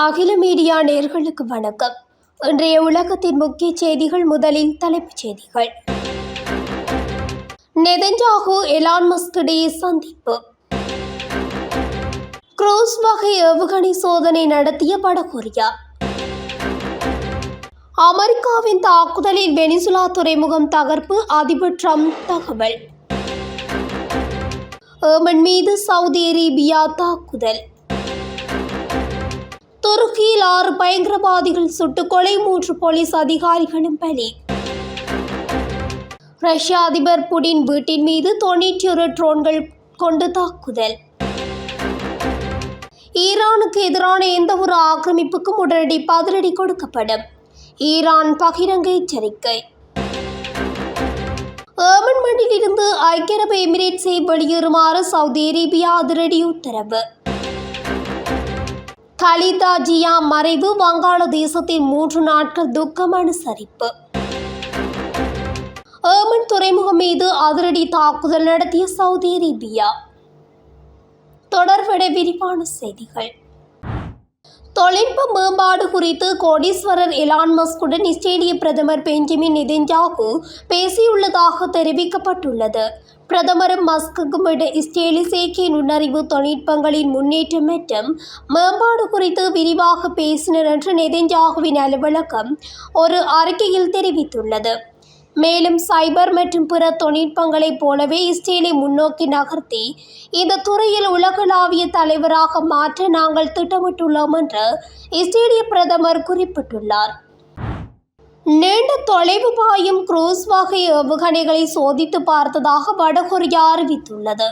அகில மீடியா நேர்களுக்கு வணக்கம். இன்றைய உலகத்தின் முக்கிய செய்திகள் முதலில் தலைப்புச் செய்திகள். நெதஞ்சாகு எலான் மஸ்கிடையே சந்திப்பு. குரூஸ் வகை ஏவுகணை சோதனை நடத்திய வடகொரியா. அமெரிக்காவின் தாக்குதலில் வெனிசுலா துறைமுகம் தகர்ப்பு அதிபர் ட்ரம்ப் தகவல். ஏமன் மீது சவுதி அரேபியா தாக்குதல். துருக்கியில் ஆறு பயங்கரவாதிகள் சுட்டுக்கொலை மூன்று போலீஸ் அதிகாரிகளும் பலி. ரஷ்ய அதிபர் புடின் வீட்டின் மீது தொண்ணூற்றி ஒரு ட்ரோன்கள் கொண்டு தாக்குதல். ஈரானுக்கு எதிரான எந்த ஒரு ஆக்கிரமிப்புக்கும் உடனடி பதிலடி கொடுக்கப்படும். ஈரான் பகிரங்க எச்சரிக்கை. ஏமன் மண்ணிலிருந்து ஐக்கிய அரபு எமிரேட்ஸை வெளியேறுமாறு சவுதி அரேபியா அதிரடி உத்தரவு. கலிதா ஜியா மறைவு வங்காளதேசத்தின் மூன்று நாட்கள் துக்கம் அனுசரிப்பு ஏமன் துறைமுகம் மீது அதிரடி தாக்குதல் நடத்திய சவுதி அரேபியா. தொடர்பட விரிவான செய்திகள். தொழில்நுட்ப மேம்பாடு குறித்து கோடீஸ்வரர் எலான் மஸ்குடன் இஸ்ரேலிய பிரதமர் பெஞ்சமின் நெதன்யாகு பேசியுள்ளதாக தெரிவிக்கப்பட்டுள்ளது. பிரதமரும் மஸ்குக்கும் இஸ்ரேலி செயற்கை நுண்ணறிவு தொழில்நுட்பங்களின் முன்னேற்றம் மற்றும் மேம்பாடு குறித்து விரிவாக பேசினர் என்று நெதஞ்சாகுவின் அலுவலகம் ஒரு அறிக்கையில் தெரிவித்துள்ளது. மேலும் சைபர் மற்றும் பிற தொழில்நுட்பங்களைப் போலவே இஸ்ரேலை முன்னோக்கி நகர்த்தி இந்த துறையில் உலகளாவிய தலைவராக மாற்ற நாங்கள் திட்டமிட்டுள்ளோம் என்று இஸ்ரேலிய பிரதமர் குறிப்பிட்டுள்ளார். நீண்ட தொலைவு பாயும் குரூஸ் வகை ஏவுகணைகளை சோதித்து பார்த்ததாக வடகொரியா அறிவித்துள்ளது.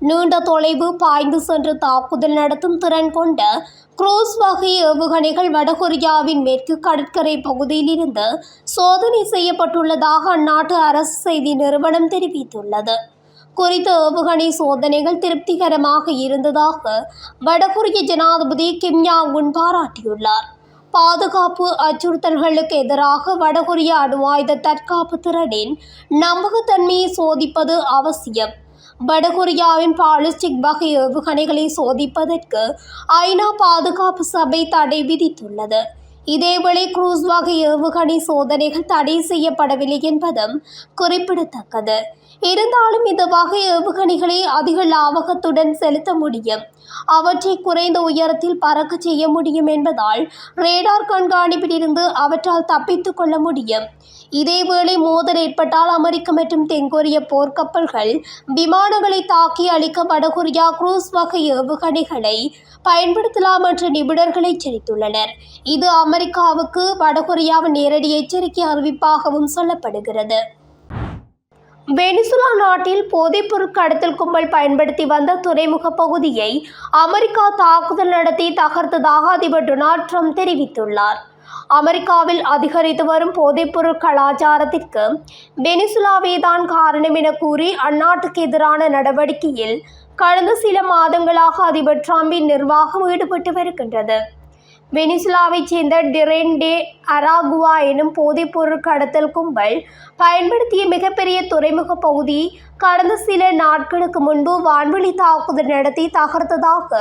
நீண்ட தொலைவு பாய்ந்து சென்று தாக்குதல் நடத்தும் திறன் கொண்ட குரூஸ் வகை ஏவுகணைகள் வடகொரியாவின் மேற்கு கடற்கரை பகுதியில் இருந்து சோதனை செய்யப்பட்டுள்ளதாக அந்நாட்டு அரசு செய்தி நிறுவனம் தெரிவித்துள்ளது. குறித்த ஏவுகணை சோதனைகள் திருப்திகரமாக இருந்ததாக வடகொரிய ஜனாதிபதி கிம் உன் பாராட்டியுள்ளார். பாதுகாப்பு அச்சுறுத்தல்களுக்கு எதிராக வடகொரிய அணு ஆயுத தற்காப்பு திறனின் நம்பகத்தன்மையை சோதிப்பது அவசியம். வடகொரியாவின் பாலிஸ்டிக் வகை ஏவுகணைகளை சோதிப்பதற்கு ஐநா பாதுகாப்பு சபை தடை விதித்துள்ளது. இதேவேளை குரூஸ் வகை ஏவுகணை சோதனைகள் தடை செய்யப்படவில்லை என்பதும் குறிப்பிடத்தக்கது. இருந்தாலும் இந்த வகை ஏவுகணைகளை அதிக லாபகத்துடன் செலுத்த முடியும். அவற்றை குறைந்த உயரத்தில் பறக்க செய்ய முடியும் என்பதால் ரேடார் கண்காணிப்பிலிருந்து அவற்றால் தப்பித்துக் கொள்ள முடியும். இதேவேளை மோதல் ஏற்பட்டால் அமெரிக்க மற்றும் தென்கொரிய போர்க்கப்பல்கள் விமானங்களை தாக்கி அழிக்க வடகொரியா குரூஸ் வகை ஏவுகணைகளை பயன்படுத்தலாம் என்ற நிபுணர்கள் எச்சரித்துள்ளனர். இது அமெரிக்காவுக்கு வடகொரியாவின் நேரடி எச்சரிக்கை அறிவிப்பாகவும் சொல்லப்படுகிறது. வெனிசுலா நாட்டில் போதைப்பொருள் கடத்தல் கும்பல் பயன்படுத்தி வந்த துறைமுக பகுதியை அமெரிக்கா தாக்குதல் நடத்தி தகர்த்ததாக அதிபர் டொனால்ட் ட்ரம்ப் தெரிவித்துள்ளார். அமெரிக்காவில் அதிகரித்து வரும் போதைப்பொருள் கலாச்சாரத்திற்கு வெனிசுலாவே தான் காரணம் என கூறி அந்நாட்டுக்கு எதிரான நடவடிக்கையில் கடந்த சில மாதங்களாக அதிபர் டிரம்பின் நிர்வாகம் ஈடுபட்டு வருகின்றது. வெனிசுலாவைச் சேர்ந்த டிரென்டே அராகுவா எனும் போதைப்பொருள் கடத்தல் கும்பல் பயன்படுத்திய மிகப்பெரிய துறைமுக பகுதி கடந்த சில நாட்களுக்கு முன்பு வான்வெளி தாக்குதல் நடத்தி தகர்த்ததாக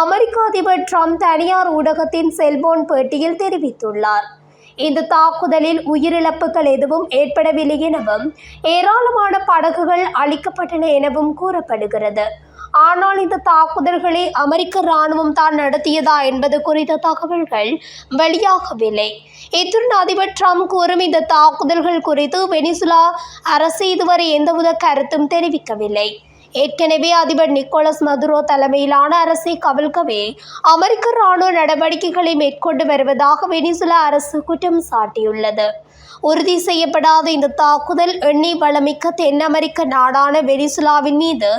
அமெரிக்க அதிபர் ட்ரம்ப் தனியார் ஊடகத்தின் செல்போன் பேட்டியில் தெரிவித்துள்ளார். இந்த தாக்குதலில் உயிரிழப்புகள் எதுவும் ஏற்படவில்லை எனவும் ஏராளமான படகுகள் அளிக்கப்பட்டன எனவும் கூறப்படுகிறது. ஆனால் இந்த தாக்குதல்களை அமெரிக்க ராணுவம் தான் நடத்தியதா என்பது குறித்த தகவல்கள் வெளியாகவில்லை. இத்துடன் அதிபர் ட்ரம்ப் கூறும் இந்த தாக்குதல்கள் குறித்து வெனிசுலா அரசு இதுவரை எந்தவித கருத்தும் தெரிவிக்கவில்லை. ஏற்கனவே அதிபர் நிக்கோலஸ் மதுரோ தலைமையிலான அரசை கவிழ்க்கவே அமெரிக்க ராணுவ நடவடிக்கைகளை மேற்கொண்டு வருவதாக வெனிசுலா அரசு குற்றம் சாட்டியுள்ளது. உறுதி செய்யப்படாத இந்த தாக்குதல் எண்ணெய் வளமிக்க தென் அமெரிக்க நாடான வெனிசுலாவின் மீது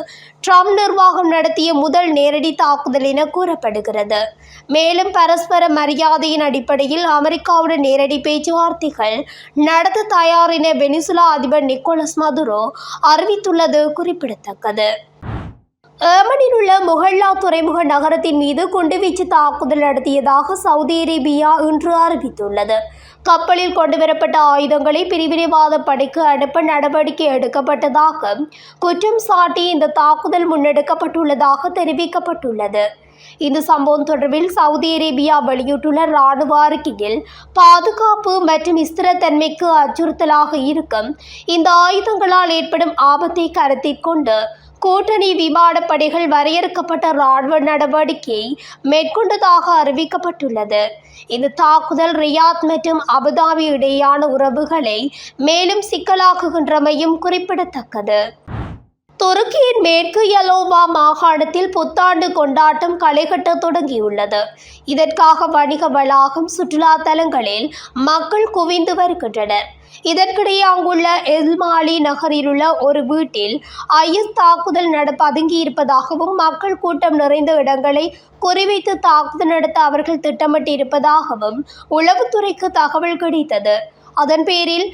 ட்ரம்ப் நிர்வாகம் நடத்திய முதல் நேரடி தாக்குதல் என கூறப்படுகிறது. மேலும் பரஸ்பர மரியாதையின் அடிப்படையில் அமெரிக்காவுடன் நேரடி பேச்சுவார்த்தைகள் நடத்த தயார் என வெனிசுலா அதிபர் நிக்கோலஸ் மதுரோ அறிவித்துள்ளது குறிப்பிடத்தக்கது. ஏமனில் உள்ள முகல்லா துறைமுக நகரத்தின் மீது குண்டுவீச்சு தாக்குதல் நடத்தியதாக சவுதி அரேபியா இன்று அறிவித்துள்ளது. கப்பலில் கொண்டுவரப்பட்ட ஆயுதங்களை பிரிவினைவாத படைக்கு அனுப்ப நடவடிக்கை எடுக்கப்பட்டதாக குற்றம் சாட்டி இந்த தாக்குதல் முன்னெடுக்கப்பட்டுள்ளதாக தெரிவிக்கப்பட்டுள்ளது. இந்த சம்பவம் தொடர்பில் சவுதி அரேபியா வெளியிட்டுள்ள ராணுவ அறிக்கையில் பாதுகாப்பு மற்றும் ஸ்திரத்தன்மைக்கு அச்சுறுத்தலாக இருக்கும். இந்த ஆயுதங்களால் ஏற்படும் ஆபத்தை கருத்தில் கொண்டு கூட்டணி விமானப்படைகள் வரையறுக்கப்பட்ட ராணுவ நடவடிக்கையை மேற்கொண்டதாக அறிவிக்கப்பட்டுள்ளது. இந்த தாக்குதல் ரியாத் மற்றும் அபுதாபி இடையேயான உறவுகளை மேலும் சிக்கலாக்குகின்றமையும் குறிப்பிடத்தக்கது. துருக்கியின் மேற்கு யலோவா மாகாணத்தில் புத்தாண்டு கொண்டாட்டம் களைகட்ட தொடங்கியுள்ளது. இதற்காக வணிக வளாகம் சுற்றுலா தலங்களில் மக்கள் குவிந்து வருகின்றனர். இதற்கிடையே அங்குள்ள எல்மாலி நகரில் உள்ள ஒரு வீட்டில் ஐஎஸ் தாக்குதல் நட பதுங்கியிருப்பதாகவும் மக்கள் கூட்டம் நிறைந்த இடங்களை குறிவைத்து தாக்குதல் நடத்த அவர்கள் திட்டமிட்டிருப்பதாகவும் உளவுத்துறைக்கு தகவல் கிடைத்தது. அதன் பேரில்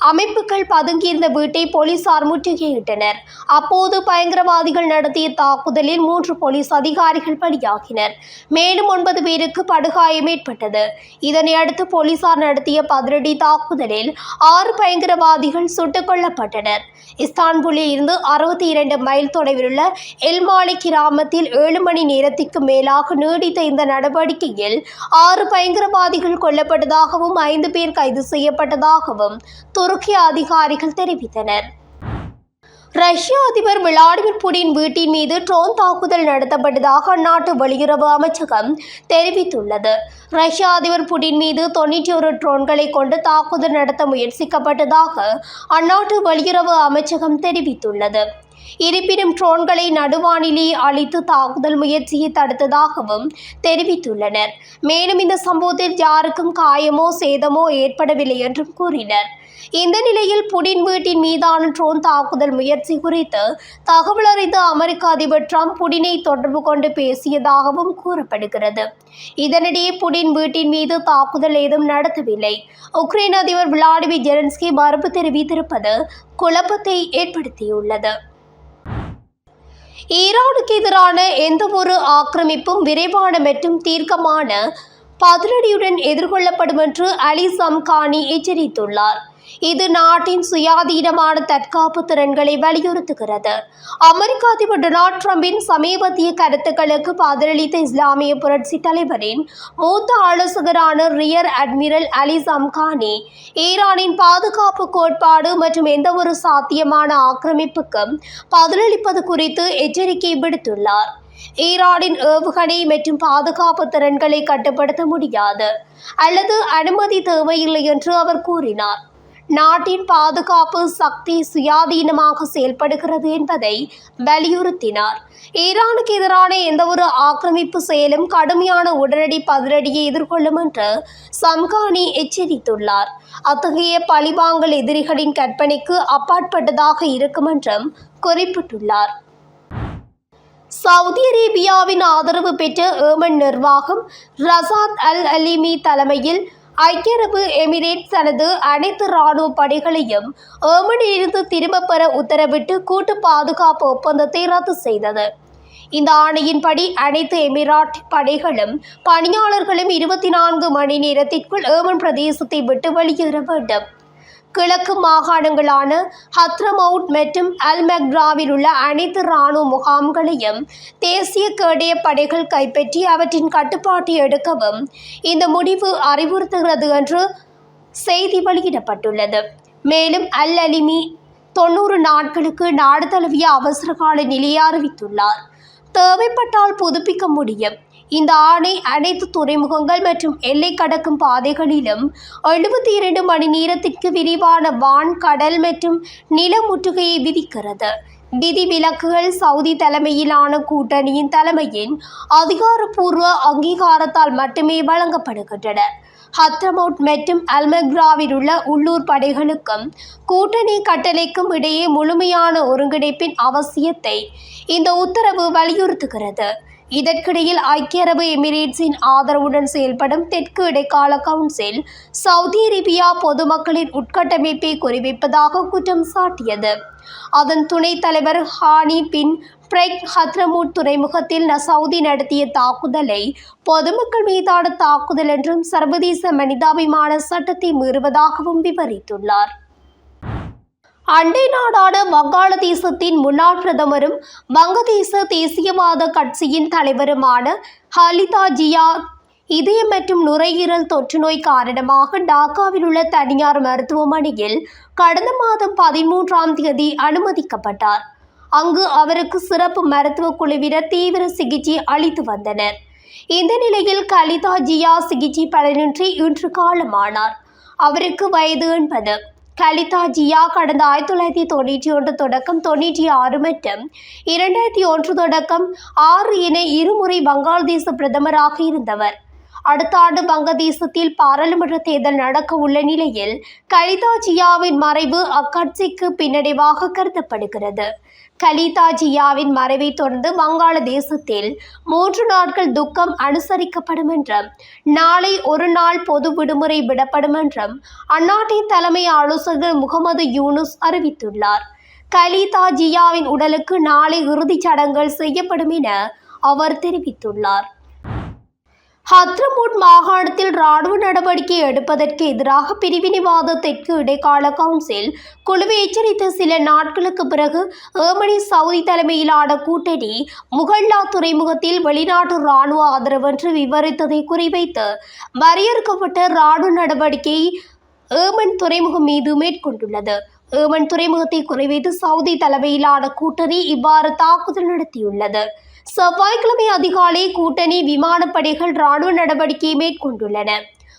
அமைப்புகள் பதுங்கியிருந்த வீட்டை போலீசார் முற்றுகையிட்டனர். அப்போது பயங்கரவாதிகள் நடத்திய தாக்குதலில் மூன்று போலீஸ் அதிகாரிகள் பலியாகினர். மேலும் ஒன்பது பேருக்கு படுகாயம் ஏற்பட்டது. இதனையடுத்து போலீசார் நடத்திய பதிலடி தாக்குதலில் ஆறு பயங்கரவாதிகள் சுட்டுக் கொல்லப்பட்டனர். இஸ்தான்புல்லில் இருந்து அறுபத்தி இரண்டு மைல் தொலைவிலுள்ள எல்மாலை கிராமத்தில் ஏழு மணி நேரத்திற்கு மேலாக நீடித்த இந்த நடவடிக்கையில் ஆறு பயங்கரவாதிகள் கொல்லப்பட்டதாகவும் ஐந்து பேர் கைது செய்யப்பட்டதாகவும் துருக்கிய அதிகாரிகள் தெரிவித்தனர். ரஷ்ய அதிபர் விளாடிமிர் புடின் வீட்டின் மீது ட்ரோன் தாக்குதல் நடத்தப்பட்டதாக அந்நாட்டு வெளியுறவு அமைச்சகம் தெரிவித்துள்ளது. ரஷ்ய அதிபர் புடின் மீது தொண்ணூற்றி ஒரு ட்ரோன்களை கொண்டு தாக்குதல் நடத்த முயற்சிக்கப்பட்டதாக அந்நாட்டு வெளியுறவு அமைச்சகம் தெரிவித்துள்ளது. இருப்பினும் ட்ரோன்களை நடுவானிலே அழித்து தாக்குதல் முயற்சியை தடுத்ததாகவும் தெரிவித்துள்ளனர். மேலும் இந்த சம்பவத்தில் யாருக்கும் காயமோ சேதமோ ஏற்படவில்லை என்றும் கூறினர். இந்த நிலையில் புடின் வீட்டின் மீதான ட்ரோன் தாக்குதல் முயற்சி குறித்து தகவல் அறிந்த அமெரிக்க அதிபர் ட்ரம்ப் புடினை தொடர்பு கொண்டு பேசியதாகவும் கூறப்படுகிறது. இதனிடையே புடின் வீட்டின் மீது தாக்குதல் ஏதும் நடத்தவில்லை. உக்ரைன் அதிபர் விளாடிமிர் ஜெலன்ஸ்கி மறுப்பு தெரிவித்திருப்பது குழப்பத்தை ஏற்படுத்தியுள்ளது. ஈரானுக்கு எதிரான எந்தவொரு ஆக்கிரமிப்பும் விரைவான மற்றும் தீர்க்கமான பதிலடியுடன் எதிர்கொள்ளப்படும் என்று அலி சம்கானி எச்சரித்துள்ளார். இது நாட்டின் சுயாதீனமான தற்காப்பு திறன்களை வலியுறுத்துகிறது. அமெரிக்க அதிபர் டொனால்ட் ட்ரம்பின் சமீபத்திய கருத்துக்களுக்கு பதிலளித்த இஸ்லாமிய புரட்சி தலைவரின் மூத்த ஆலோசகரான ரியர் அட்மிரல் அலி சம்கானி ஈரானின் பாதுகாப்பு கோட்பாடு மற்றும் எந்தவொரு சாத்தியமான ஆக்கிரமிப்புக்கும் பதிலளிப்பது குறித்து எச்சரிக்கை விடுத்துள்ளார். ஈரானின் ஏவுகணை மற்றும் பாதுகாப்பு திறன்களை கட்டுப்படுத்த முடியாது அல்லது அனுமதி தேவையில்லை என்று அவர் கூறினார். நாட்டின் பாதுகாப்பு சக்தி சுயாதீனமாக செயல்படுகிறது என்பதை வலியுறுத்தினார். ஈரானுக்கு எதிரான எந்தவொரு ஆக்கிரமிப்பு செயலும் கடுமையான உடனடி பதிலடியை எதிர்கொள்ளும் என்று சம்கானி எச்சரித்துள்ளார். அத்தகைய பழிவாங்கல் எதிரிகளின் கற்பனைக்கு அப்பாற்பட்டதாக இருக்கும் என்றும் குறிப்பிட்டுள்ளார். சவுதி அரேபியாவின் ஆதரவு பெற்ற ஏமன் நிர்வாகம் ரசாத் அல் அலிமி தலைமையில் ஐக்கிய அரபு எமிரேட்ஸ் தனது அனைத்து இராணுவ படைகளையும் ஏமனிலிருந்து திரும்பப் பெற உத்தரவிட்டு கூட்டு பாதுகாப்பு ஒப்பந்தத்தை ரத்து செய்தது. இந்த ஆணையின்படி அனைத்து எமிராட் படைகளும் பணியாளர்களும் இருபத்தி நான்கு மணி நேரத்திற்குள் ஏமன் பிரதேசத்தை விட்டு வெளியேற வேண்டும். கிழக்கு மாகாணங்களான ஹத்ரமவுட் மற்றும் அல்மெக்ராவில் உள்ள அனைத்து இராணுவ முகாம்களையும் தேசிய கேடய படைகள் கைப்பற்றி அவற்றின் கட்டுப்பாட்டை எடுக்கவும் இந்த முடிவு அறிவுறுத்துகிறது என்று செய்தி வெளியிடப்பட்டுள்ளது. மேலும் அல் அலிமி தொண்ணூறு நாட்களுக்கு நாடு தழுவிய அவசரகால நிலையை அறிவித்துள்ளார். தேவைப்பட்டால் புதுப்பிக்க முடியும். இந்த ஆணை அனைத்து துறைமுகங்கள் மற்றும் எல்லை கடக்கும் பாதைகளிலும் எழுபத்தி இரண்டு மணி நேரத்திற்கு விரிவான வான் கடல் மற்றும் நில முற்றுகையை விதிக்கிறது. விதிவிலக்குகள் சவுதி தலைமையிலான கூட்டணியின் தலைமையின் அதிகாரப்பூர்வ அங்கீகாரத்தால் மட்டுமே வழங்கப்படுகின்றன. ஹத்ரமவுட் மற்றும் அல்மக்ராவில் உள்ள உள்ளூர் படைகளுக்கும் கூட்டணி கட்டளைக்கும் இடையே முழுமையான ஒருங்கிணைப்பின் அவசியத்தை இந்த உத்தரவு வலியுறுத்துகிறது. இதற்கிடையில் ஐக்கிய அரபு எமிரேட்ஸின் ஆதரவுடன் செயல்படும் தெற்கு இடைக்கால கவுன்சில் சவுதி அரேபியா பொதுமக்களின் உட்கட்டமைப்பை குறிவைப்பதாக குற்றம் சாட்டியது. அதன் துணைத் தலைவர் ஹானி பின் பிரெக் ஹத்ரமூட் துறைமுகத்தில் சவுதி நடத்திய தாக்குதலை பொதுமக்கள் மீதான தாக்குதல் என்றும் சர்வதேச மனிதாபிமான சட்டத்தை மீறுவதாகவும் விவரித்துள்ளார். அண்டை நாடான வங்காளதேசத்தின் முன்னாள் பிரதமரும் வங்கதேச தேசியவாத கட்சியின் தலைவருமான ஹலிதா ஜியா இதயம் மற்றும் நுரையீரல் தொற்றுநோய் காரணமாக டாக்காவில் உள்ள தனியார் மருத்துவமனையில் கடந்த மாதம் பதிமூன்றாம் தேதி அனுமதிக்கப்பட்டார். அங்கு அவருக்கு சிறப்பு மருத்துவ குழுவினர் தீவிர சிகிச்சை அளித்து வந்தனர். இந்த நிலையில் கலிதா ஜியா சிகிச்சை பலனின்றி இன்று காலமானார். அவருக்கு வயது எண்பது. கலிதா ஜியா கடந்த ஆயிரத்தி தொள்ளாயிரத்தி தொண்ணூற்றி ஒன்று தொடக்கம் தொண்ணூற்றி ஆறு மற்றும் இரண்டாயிரத்தி ஒன்று தொடக்கம் ஆறு என இருமுறை வங்காளதேச பிரதமராக இருந்தவர். அடுத்த ஆண்டு வங்கதேசத்தில் பாராளுமன்ற தேர்தல் நடக்க உள்ள நிலையில் கலிதா ஜியாவின் மறைவு அக்கட்சிக்கு பின்னடைவாக கருதப்படுகிறது. கலிதா ஜியாவின் மறைவை தொடர்ந்து வங்காளதேசத்தில் மூன்று நாட்கள் துக்கம் அனுசரிக்கப்படும் என்றும் நாளை ஒரு நாள் பொது விடுமுறை விடப்படும் என்றும் அந்நாட்டின் தலைமை ஆலோசகர் முகமது யூனுஸ் அறிவித்துள்ளார். கலிதா ஜியாவின் உடலுக்கு நாளை இறுதிச் சடங்குகள் செய்யப்படும் என அவர் தெரிவித்துள்ளார். ஹத்ரமுட் மாகாணத்தில் ராணுவ நடவடிக்கை எடுப்பதற்கு எதிராக பிரிவினைவாத தெற்கு இடைக்கால கவுன்சில் குழுவை எச்சரித்த சில நாட்களுக்கு பிறகு ஏமனி சவுதி தலைமையிலான கூட்டணி முகல்லா துறைமுகத்தில் வெளிநாட்டு ராணுவ ஆதரவென்று விவரித்ததை குறிவைத்து வரையறுக்கப்பட்ட ராணுவ நடவடிக்கை ஏமன் துறைமுகம் மீது மேற்கொண்டுள்ளது. ஏமன் துறைமுகத்தை குறிவைத்து சவுதி தலைமையிலான கூட்டணி இவ்வாறு தாக்குதல் நடத்தியுள்ளது. செவ்வாய்க்கிழமை அதிகாலை கூட்டணி விமானப்படைகள் ராணுவ நடவடிக்கையை மேற்கொண்டுள்ளன.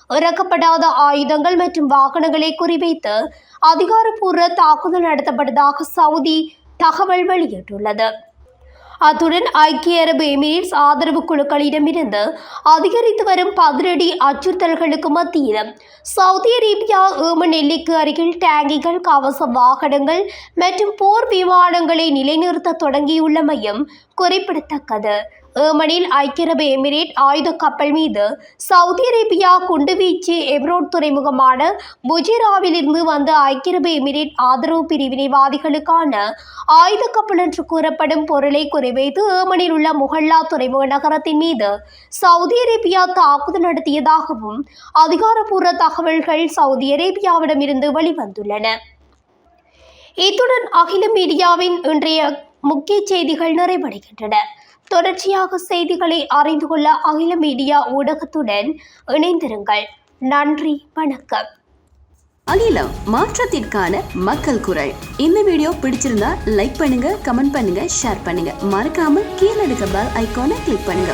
இறக்கப்படாத ஆயுதங்கள் மற்றும் வாகனங்களை குறிவைத்து அதிகாரப்பூர்வ தாக்குதல் நடத்தப்பட்டதாக சவுதி தகவல் வெளியிட்டுள்ளது. அத்துடன் ஐக்கிய அரபு எமிரேட்ஸ் ஆதரவு குழுக்களிடமிருந்து அதிகரித்து வரும் பதிலடி அச்சுறுத்தல்களுக்கு மத்தியில் சவுதி அரேபியா ஏமன் எல்லைக்கு அருகில் டேங்கிகள் கவச வாகனங்கள் மற்றும் போர் விமானங்களை நிலைநிறுத்த தொடங்கியுள்ளமையும் குறிப்பிடத்தக்கது. ஏமனில் ஐக்கிய அரபு எமிரேட் ஆயுத கப்பல் மீது சவுதி அரேபியா குண்டுவீச்சு எப்ரோட் துறைமுகமான புஜிராவிலிருந்து வந்த ஐக்கிய அரபு எமிரேட் ஆதரவு பிரிவினைவாதிகளுக்கான ஆயுத கப்பல் என்று கூறப்படும் பொருளை குறிவைத்து ஏமனில் உள்ள முகல்லா துறைமுக நகரத்தின் மீது சவுதி அரேபியா தாக்குதல் நடத்தியதாகவும் அதிகாரப்பூர்வ தகவல்கள் சவுதி அரேபியாவிடமிருந்து வெளிவந்துள்ளன. இத்துடன் அகில மீடியாவின் இன்றைய முக்கிய செய்திகள் நிறைவடைகின்றன. தொடர்ச்சியாக செய்திகளை அறிந்து கொள்ள அகில மீடியா ஊடகத்துடன் இணைந்திருங்கள். நன்றி வணக்கம். அகிலம் மாற்றத்திற்கான மக்கள் குரல். இந்த வீடியோ பிடிச்சிருந்தா லைக் பண்ணுங்க கமெண்ட் பண்ணுங்க ஷேர் பண்ணுங்க. மறக்காம கீழே இருக்க பெல் ஐக்கானை கிளிக் பண்ணுங்க.